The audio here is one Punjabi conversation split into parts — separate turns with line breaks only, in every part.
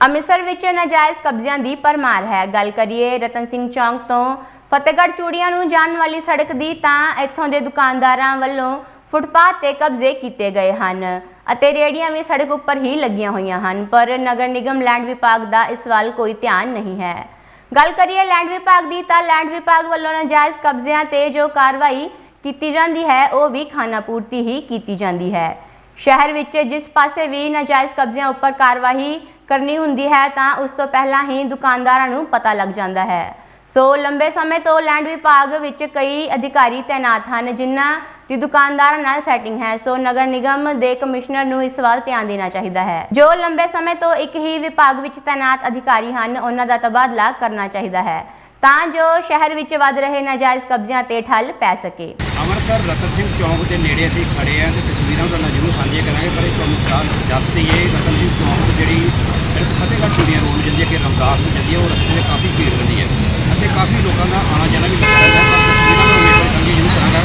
ਅੰਮ੍ਰਿਤਸਰ ਵਿੱਚ ਨਾਜਾਇਜ਼ ਕਬਜ਼ਿਆਂ ਦੀ ਪਰਮਾਰ ਹੈ। ਗੱਲ ਕਰੀਏ ਰਤਨ ਸਿੰਘ ਚੌਂਕ ਤੋਂ, ਫਤਿਹਗੜ੍ਹ ਚੂੜੀਆਂ ਨੂੰ ਜਾਣ ਵਾਲੀ ਸੜਕ ਦੀ ਤਾਂ ਇੱਥੋਂ ਦੇ ਦੁਕਾਨਦਾਰਾਂ ਵੱਲੋਂ ਫੁੱਟਪਾਥ ਤੇ ਕਬਜ਼ੇ ਕੀਤੇ ਗਏ ਹਨ ਅਤੇ ਰੇਹੜੀਆਂ ਵੀ ਸੜਕ ਉੱਪਰ ਹੀ ਲੱਗੀਆਂ ਹੋਈਆਂ ਹਨ, ਪਰ ਨਗਰ ਨਿਗਮ ਲੈਂਡ ਵਿਭਾਗ ਦਾ ਇਸ ਵੱਲ ਕੋਈ ਧਿਆਨ ਨਹੀਂ ਹੈ। ਗੱਲ ਕਰੀਏ ਲੈਂਡ ਵਿਭਾਗ ਦੀ ਤਾਂ ਲੈਂਡ ਵਿਭਾਗ ਵੱਲੋਂ ਨਾਜਾਇਜ਼ ਕਬਜ਼ਿਆਂ ਤੇ ਜੋ ਕਾਰਵਾਈ ਕੀਤੀ ਜਾਂਦੀ ਹੈ, ਉਹ ਵੀ ਖਾਨਾਪੂਰਤੀ ਹੀ ਕੀਤੀ ਜਾਂਦੀ ਹੈ। ਸ਼ਹਿਰ ਵਿੱਚ ਜਿਸ ਪਾਸੇ ਵੀ ਨਾਜਾਇਜ਼ ਕਬਜ਼ਿਆਂ ਉੱਪਰ ਕਾਰਵਾਈ ਕਰਨੀ ਹੁੰਦੀ ਹੈ ਤਾਂ ਉਸ ਤੋਂ ਪਹਿਲਾਂ ਹੀ ਦੁਕਾਨਦਾਰਾਂ ਨੂੰ ਪਤਾ ਲੱਗ ਜਾਂਦਾ ਹੈ। ਸੋ ਲੰਬੇ ਸਮੇਂ ਤੋਂ ਲੈਂਡ ਵਿਭਾਗ ਵਿੱਚ ਕਈ ਅਧਿਕਾਰੀ ਤਾਇਨਾਤ ਹਨ, ਜਿਨ੍ਹਾਂ ਦੀ ਦੁਕਾਨਦਾਰਾਂ ਨਾਲ ਸੈਟਿੰਗ ਹੈ। ਸੋ ਨਗਰ ਨਿਗਮ ਦੇ ਕਮਿਸ਼ਨਰ ਨੂੰ ਇਸ ਵੱਲ ਧਿਆਨ ਦੇਣਾ ਚਾਹੀਦਾ ਹੈ। ਜੋ ਲੰਬੇ ਸਮੇਂ ਤੋਂ ਇੱਕ ਹੀ ਵਿਭਾਗ ਵਿੱਚ ਤਾਇਨਾਤ ਅਧਿਕਾਰੀ ਹਨ, ਉਹਨਾਂ ਦਾ ਤਬਾਦਲਾ ਕਰਨਾ ਚਾਹੀਦਾ ਹੈ ਤਾਂ ਜੋ ਸ਼ਹਿਰ ਵਿੱਚ ਵੱਧ ਰਹੇ ਨਾਜਾਇਜ਼ ਕਬਜ਼ਿਆਂ ਤੇ ਠੱਲ ਪੈ ਸਕੇ।
ਅੰਮ੍ਰਿਤਸਰ ਰਤਨ ਸਿੰਘ ਚੌਂਕ ਦੇ ਨੇੜੇ ਅਸੀਂ ਖੜੇ ਆਂ ਤੇ ਤਸਵੀਰਾਂ ਤੁਹਾਨੂੰ ਜ਼ਰੂਰ ਸਾਂਝੀਆਂ ਕਰਾਂਗੇ, ਪਰ ਇਹ ਤੁਹਾਨੂੰ ਚਾਹ ਦੱਸ ਰਤਨ ਸਿੰਘ ਚੌਂਕ ਤੋਂ ਜਿਹੜੀ ਫਤਿਹਗੜ੍ਹ ਚੂੜੀਆਂ ਰੋਡ ਜਾਂਦੀ ਹੈ ਕਿ ਰਮਦਾਸ ਨੂੰ ਜਾਂਦੀ ਹੈ, ਉਹ ਰਸਤੇ 'ਤੇ ਕਾਫੀ ਭੀੜ ਰਹਿੰਦੀ ਹੈ। ਅਤੇ ਕਾਫੀ ਲੋਕਾਂ ਦਾ ਆਣਾ ਜਾਣਾ ਵੀ ਲੱਗਦਾ ਰਹਿੰਦਾ ਹੈ, ਪਰ ਤਸਵੀਰਾਂ ਨੂੰ ਹਮੇਸ਼ਾ ਸਾਂਝੀ ਜ਼ਰੂਰ ਕਰਾਂਗਾ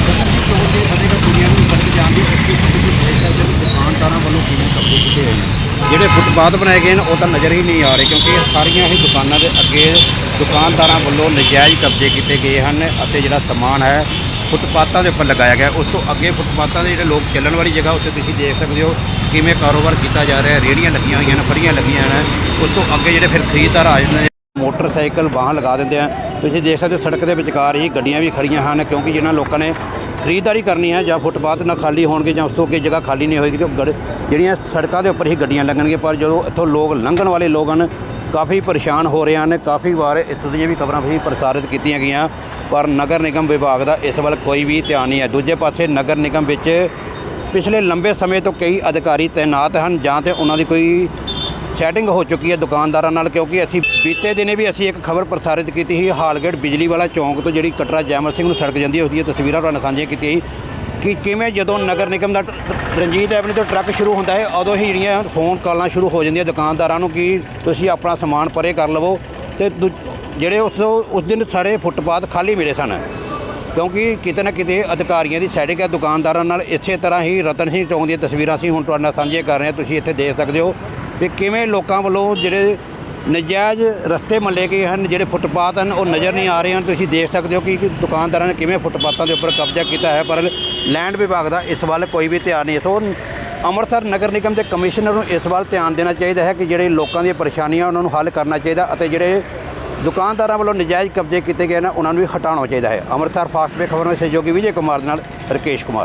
ਰਤਨ ਸਿੰਘ ਚੌਂਕ ਦੇ ਫਤਿਹਗੜ੍ਹ ਚੂੜੀਆਂ ਨੂੰ ਸੜਕ ਜਾਂਦੀ ਹੈ, ਇੱਥੇ ਤੁਸੀਂ ਦੇਖ ਸਕਦੇ ਹੋ। ਦੁਕਾਨਦਾਰਾਂ ਵੱਲੋਂ ਕਿਵੇਂ ਕਬਜ਼ੇ ਕੀਤੇ ਹੋਏ ਨੇ? ਜਿਹੜੇ ਫੁੱਟਪਾਥ ਬਣਾਏ ਗਏ ਨੇ, ਉਹ ਤਾਂ ਨਜ਼ਰ ਹੀ ਨਹੀਂ ਆ ਰਹੇ, ਕਿਉਂਕਿ ਸਾਰੀਆਂ ਹੀ ਦੁਕਾਨਾਂ ਦੇ ਅੱਗੇ ਦੁਕਾਨਦਾਰਾਂ ਵੱਲੋਂ ਨਜਾਇਜ਼ ਕਬਜ਼ੇ ਕੀਤੇ ਗਏ ਹਨ ਅਤੇ ਜਿਹੜਾ ਸਮਾਨ ਹੈ ਫੁੱਟਪਾਥਾਂ ਦੇ ਉੱਪਰ ਲਗਾਇਆ ਗਿਆ। ਉਸ ਤੋਂ ਅੱਗੇ ਫੁੱਟਪਾਤਾਂ ਦੇ ਜਿਹੜੇ ਲੋਕ ਚੱਲਣ ਵਾਲੀ ਜਗ੍ਹਾ ਉੱਤੇ ਤੁਸੀਂ ਦੇਖ ਸਕਦੇ ਹੋ ਕਿਵੇਂ ਕਾਰੋਬਾਰ ਕੀਤਾ ਜਾ ਰਿਹਾ ਹੈ। ਰੇਹੜੀਆਂ ਲੱਗੀਆਂ ਹੋਈਆਂ ਨੇ, ਫੜੀਆਂ ਲੱਗੀਆਂ ਨੇ। ਉਸ ਤੋਂ ਅੱਗੇ ਜਿਹੜੇ ਫਿਰ ਖਰੀਦਦਾਰ ਆ ਜਾਂਦੇ ਨੇ, ਮੋਟਰਸਾਈਕਲ, ਵਾਹਨ ਲਗਾ ਦਿੰਦੇ ਆ। ਤੁਸੀਂ ਦੇਖ ਸਕਦੇ ਹੋ ਸੜਕ ਦੇ ਵਿਚਕਾਰ ਹੀ ਗੱਡੀਆਂ ਵੀ ਖੜੀਆਂ ਹਨ, ਕਿਉਂਕਿ ਜਿਹਨਾਂ ਲੋਕਾਂ ਨੇ ਖਰੀਦਦਾਰੀ ਕਰਨੀ ਹੈ, ਜਾਂ ਫੁੱਟਪਾਥ ਨਾ ਖਾਲੀ ਹੋਣਗੇ, ਜਾਂ ਉਸ ਤੋਂ ਅੱਗੇ ਜਗ੍ਹਾ ਖਾਲੀ ਨਹੀਂ ਹੋਏਗੀ, ਕਿਉਂਕਿ ਉਹ ਜਿਹੜੀਆਂ ਸੜਕਾਂ ਦੇ ਉੱਪਰ ਹੀ ਗੱਡੀਆਂ ਲੱਗਣਗੇ ਪਰ ਜਦੋਂ ਇੱਥੋਂ ਲੋਕ ਲੰਘਣ ਵਾਲੇ ਲੋਕ ਹਨ, ਕਾਫੀ ਪਰੇਸ਼ਾਨ ਹੋ ਰਹੇ ਹਨ। ਕਾਫੀ ਵਾਰ ਇਸ ਦੀਆਂ ਵੀ ਖਬਰਾਂ ਵੀ ਪ੍ਰਸਾਰਿਤ ਕੀਤੀਆਂ ਗਈਆਂ। ਪਰ ਨਗਰ ਨਿਗਮ ਵਿਭਾਗ ਦਾ ਇਸ ਵੱਲ ਕੋਈ ਵੀ ਧਿਆਨ ਨਹੀਂ ਹੈ। ਦੂਜੇ ਪਾਸੇ ਨਗਰ ਨਿਗਮ ਵਿੱਚ ਪਿਛਲੇ ਲੰਬੇ ਸਮੇਂ ਤੋਂ ਕਈ ਅਧਿਕਾਰੀ ਤਾਇਨਾਤ ਹਨ, ਜਾਂ ਤੇ ਉਹਨਾਂ ਦੀ ਕੋਈ ਸੈਟਿੰਗ ਹੋ ਚੁੱਕੀ ਹੈ ਦੁਕਾਨਦਾਰਾਂ ਨਾਲ, ਕਿਉਂਕਿ ਅਸੀਂ ਬੀਤੇ ਦਿਨੇ ਵੀ ਅਸੀਂ ਇੱਕ ਖਬਰ ਪ੍ਰਸਾਰਿਤ ਕੀਤੀ ਸੀ ਹਾਲਗੇਟ ਬਿਜਲੀ ਵਾਲਾ ਚੌਂਕ ਤੋਂ ਜਿਹੜੀ ਕਟਰਾ ਜੈਮਲ ਸਿੰਘ ਨੂੰ ਸੜਕ ਜਾਂਦੀ ਹੈ ਉਸ ਦੀਆਂ ਤਸਵੀਰਾਂ ਤੁਹਾਨੂੰ ਸਾਂਝੀਆਂ ਕੀਤੀਆਂ ਸੀ, ਕਿ ਕਿਵੇਂ ਜਦੋਂ ਨਗਰ ਨਿਗਮ ਦਾ ਟ- ਰਣਜੀਤ ਐਵਨਿਊ ਤੋਂ ਟਰੱਕ ਸ਼ੁਰੂ ਹੁੰਦਾ ਹੈ, ਉਦੋਂ ਹੀ ਜਿਹੜੀਆਂ ਫੋਨ ਕਾਲਾਂ ਸ਼ੁਰੂ ਹੋ ਜਾਂਦੀਆਂ ਦੁਕਾਨਦਾਰਾਂ ਨੂੰ, ਕਿ ਤੁਸੀਂ ਆਪਣਾ ਸਮਾਨ ਪਰੇ ਕਰ ਲਵੋ। ਤੇ ਦੂ- ਜਿਹੜੇ ਉਸ ਉਸ ਦਿਨ ਸਾਰੇ ਫੁੱਟਪਾਥ ਖਾਲੀ ਮਿਲੇ ਸਨ। ਕਿਉਂਕਿ ਕਿਤੇ ਨਾ ਕਿਤੇ ਅਧਿਕਾਰੀਆਂ ਦੀ ਸੈਟਿੰਗ ਹੈ, ਦੁਕਾਨਦਾਰਾਂ ਨਾਲ ਇਸੇ ਤਰ੍ਹਾਂ ਹੀ ਰਤਨ ਸਿੰਘ ਚੌਂਕ ਦੀਆਂ ਤਸਵੀਰਾਂ ਅਸੀਂ ਹੁਣ ਤੁਹਾਡੇ ਨਾਲ ਸਾਂਝੀਆਂ ਕਰ ਰਹੇ ਹਾਂ। ਤੁਸੀਂ ਇੱਥੇ ਦੇਖ ਸਕਦੇ ਹੋ ਕਿ ਕਿਵੇਂ ਲੋਕਾਂ ਵੱਲੋਂ ਜਿਹੜੇ ਨਜਾਇਜ਼ ਰਸਤੇ ਮੱਲੇ ਗਏ ਹਨ, ਜਿਹੜੇ ਫੁੱਟਪਾਥ ਹਨ, ਉਹ ਨਜ਼ਰ ਨਹੀਂ ਆ ਰਹੇ ਹਨ। ਤੁਸੀਂ ਦੇਖ ਸਕਦੇ ਹੋ ਕਿ ਦੁਕਾਨਦਾਰਾਂ ਨੇ ਕਿਵੇਂ ਫੁੱਟਪਾਥਾਂ ਦੇ ਉੱਪਰ ਕਬਜ਼ਾ ਕੀਤਾ ਹੈ, ਪਰ ਲੈਂਡ ਵਿਭਾਗ ਦਾ ਇਸ ਵੱਲ ਕੋਈ ਵੀ ਧਿਆਨ ਨਹੀਂ ਸੋ ਅੰਮ੍ਰਿਤਸਰ ਨਗਰ ਨਿਗਮ ਦੇ ਕਮਿਸ਼ਨਰ ਨੂੰ ਇਸ ਵੱਲ ਧਿਆਨ ਦੇਣਾ ਚਾਹੀਦਾ ਹੈ ਕਿ ਜਿਹੜੇ ਲੋਕਾਂ ਦੀਆਂ ਪਰੇਸ਼ਾਨੀਆਂ ਉਹਨਾਂ ਨੂੰ ਹੱਲ ਕਰਨਾ ਚਾਹੀਦਾ ਅਤੇ ਜਿਹੜੇ ਦੁਕਾਨਦਾਰਾਂ ਵੱਲੋਂ ਨਜਾਇਜ਼ ਕਬਜ਼ੇ ਕੀਤੇ ਗਏ ਨੇ, ਉਹਨਾਂ ਨੂੰ ਵੀ ਹਟਾਉਣਾ ਚਾਹੀਦਾ ਹੈ। ਅੰਮ੍ਰਿਤਸਰ ਫਾਸਟ ਵੇ ਖਬਰਾਂ ਵਿੱਚ ਸਹਿਯੋਗੀ ਵਿਜੇ ਕੁਮਾਰ ਦੇ ਨਾਲ ਰਕੇਸ਼ ਕੁਮਾਰ।